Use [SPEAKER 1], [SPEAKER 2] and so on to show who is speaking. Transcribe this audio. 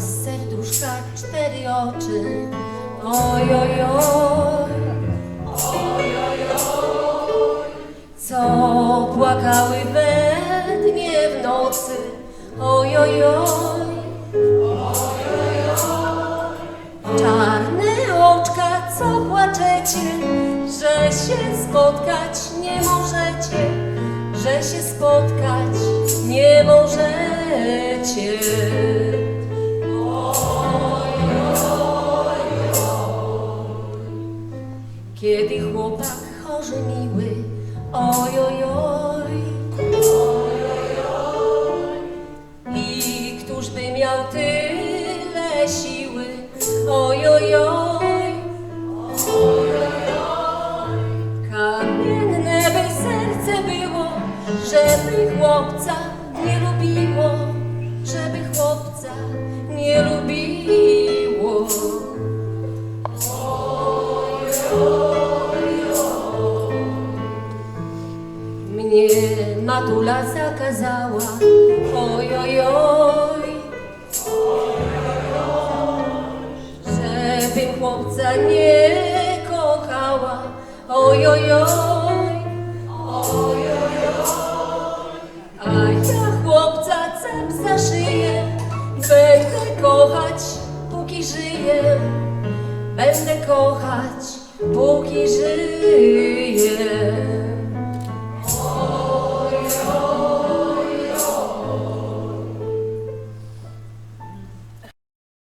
[SPEAKER 1] serduszka cztery oczy. Oj, oj, oj. Oj, oj, oj. Co płakały we dnie w nocy. Oj, oj, oj. Czarne oczka, co płaczecie, że się spotkać nie możecie, że się spotkać. Kiedy chłopak chorzy miły, oj, oj, oj. I któż by miał tyle siły, oj, oj, oj. Kamienne by serce było, żeby chłopca nie lubiło, żeby chłopca nie lubiło. Matula zakazała, oj, oj, oj, żebym chłopca nie kochała, oj, oj, oj, a ja chłopca cep za szyję, będę kochać, póki żyję, będę kochać, póki żyję.